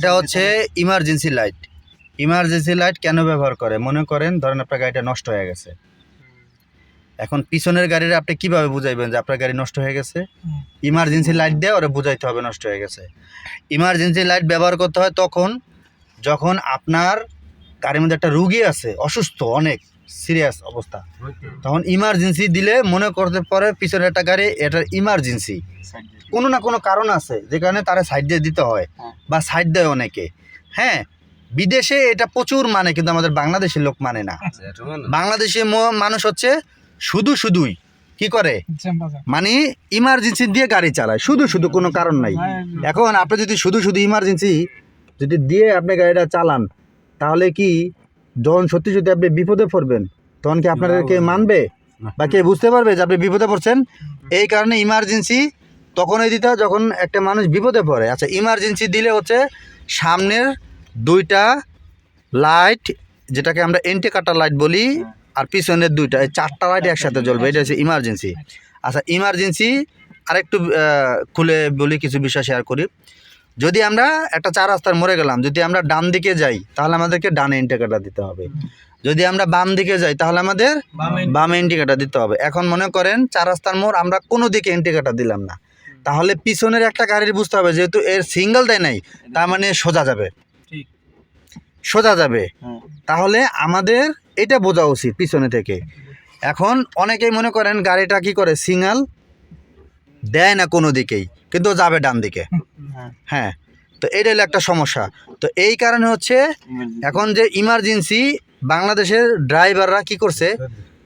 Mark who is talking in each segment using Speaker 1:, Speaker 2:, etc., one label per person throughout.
Speaker 1: এটা হচ্ছে emergency light emergency light কেন ব্যবহার করে? মনে করেন, ধরেন আপনার গাড়িটা নষ্ট হয়ে গেছে। এখন পিছনের গাড়ির আপনি কীভাবে বুঝাইবেন যে আপনার গাড়ি নষ্ট হয়ে গেছে? ইমার্জেন্সি লাইট দিয়ে ওরা বুঝাইতে হবে নষ্ট হয়ে গেছে। ইমার্জেন্সি লাইট ব্যবহার করতে হয় তখন, যখন আপনার গাড়ির মধ্যে একটা রুগী আছে, অসুস্থ অনেক সিরিয়াস অবস্থা। তখন ইমার্জেন্সি দিলে মনে করতে পারে পিছনে একটা গাড়ি এটার ইমার্জেন্সি কোনো না কোনো কারণ আছে যে কারণে তারা সাইড দিয়ে দিতে হয়
Speaker 2: হ্যাঁ।
Speaker 1: বা সাইড দেয় অনেকে। হ্যাঁ বিদেশে এটা প্রচুর মানে কিন্তু আমাদের বাংলাদেশের লোক মানে না। বাংলাদেশে মানুষ হচ্ছে শুধু শুধুই। কি করে? মানে ইমার্জেন্সি দিয়ে গাড়ি চালায় শুধু শুধু কোনো কারণ নাই। এখন আপনি যদি শুধু শুধু ইমার্জেন্সি যদি দিয়ে আপনি গাড়িটা চালান তাহলে কি যখন সত্যি সত্যি আপনি বিপদে পড়বেন, তখন কি আপনাদেরকে মানবে? বা কে বুঝতে পারবে যে আপনি বিপদে পড়ছেন? এই কারণে ইমার্জেন্সি তখনই দিতে হয় যখন একটা মানুষ বিপদে পড়ে। আচ্ছা ইমার্জেন্সি দিলে হচ্ছে সামনের দুইটা লাইট যেটাকে আমরা এন্টি কাটার লাইট বলি, আর পিছনের দুইটা, এই চারটা লাইট একসাথে জ্বলবে। এটা হচ্ছে ইমার্জেন্সি আচ্ছা ইমার্জেন্সি আরেকটু খুলে বলি, কিছু বিষয় শেয়ার করি। যদি আমরা একটা চার রাস্তার মরে গেলাম যদি আমরা ডান দিকে যাই তাহলে আমাদেরকে ডানে ইন্ডিকেটার দিতে হবে। যদি আমরা বাম দিকে যাই তাহলে আমাদের বামে ইন্ডিকেটার দিতে হবে। এখন মনে করেন চার রাস্তার মোড় আমরা কোনো দিকে ইন্ডিকেটার দিলাম না। তাহলে পিছনের একটা গাড়ির বুঝতে হবে যেহেতু এর সিঙ্গেল দেয় নাই তার মানে সোজা যাবে। সোজা যাবে। তাহলে আমাদের এটা বোঝা উচিত পিছনে থেকে। এখন অনেকেই মনে করেন গাড়িটা কি করে সিঙ্গেল দেয় না কোনো দিকেই। কিন্তু যাবে ডান দিকে। হ্যাঁ তো এটা হলো একটা সমস্যা। তো এই কারণে হচ্ছে এখন যে ইমার্জেন্সি বাংলাদেশের ড্রাইভাররা কি করছে?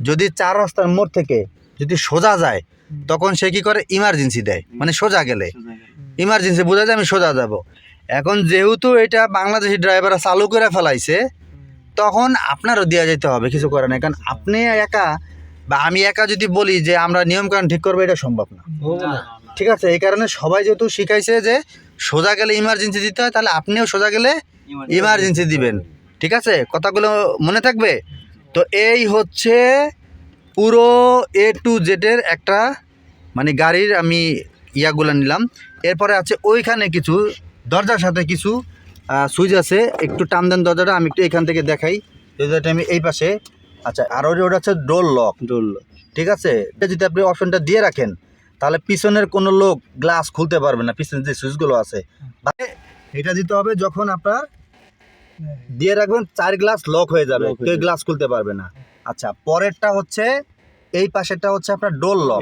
Speaker 1: যদি চার রাস্তার মোড় থেকে যদি সোজা যায় তখন সে কি করে? ইমার্জেন্সি দেয়। মানে সোজা গেলে। ইমার্জেন্সি বোঝা যায় আমি সোজা যাব। এখন যেহেতু এটা বাংলাদেশি ড্রাইভাররা চালু করে ফেলাইছে তখন আপনারও দেওয়া যেতে হবে কিছু করে না কারণ আপনি একা বা আমি একা যদি বলি যে আমরা নিয়মকানুন ঠিক করব এটা সম্ভব না। ঠিক আছে এই কারণে সবাই যেহেতু শিখাইছে যে সোজা গেলে ইমার্জেন্সি দিতে হয় তাহলে আপনিও সোজা গেলে ইমার্জেন্সি দিবেন। ঠিক আছে কথাগুলো মনে থাকবে? তো এই হচ্ছে পুরো এ টু জেডের একটা মানে গাড়ির আমি ইয়াগুলো নিলাম। এরপরে আছে ওইখানে কিছু দরজার সাথে কিছু সুইচ আছে। একটু টান দেন দরজাটা আমি একটু এখান থেকে দেখাই। দরজাটা আমি এই পাশে। আচ্ছা আর ওটা ওটা হচ্ছে ডোর লক ডোর লক ঠিক আছে এটা যদি আপনি অপশনটা দিয়ে রাখেন তাহলে পিছনের কোনো লোক গ্লাস খুলতে পারবে না পিছনের যে সুইচগুলো আছে। এটা দিতে হবে যখন আপনার দিয়ে রাখবেন চার গ্লাস লক হয়ে যাবে কেউ গ্লাস খুলতে পারবে না। আচ্ছা পরেরটা হচ্ছে এই পাশেরটা হচ্ছে আপনার ডোর লক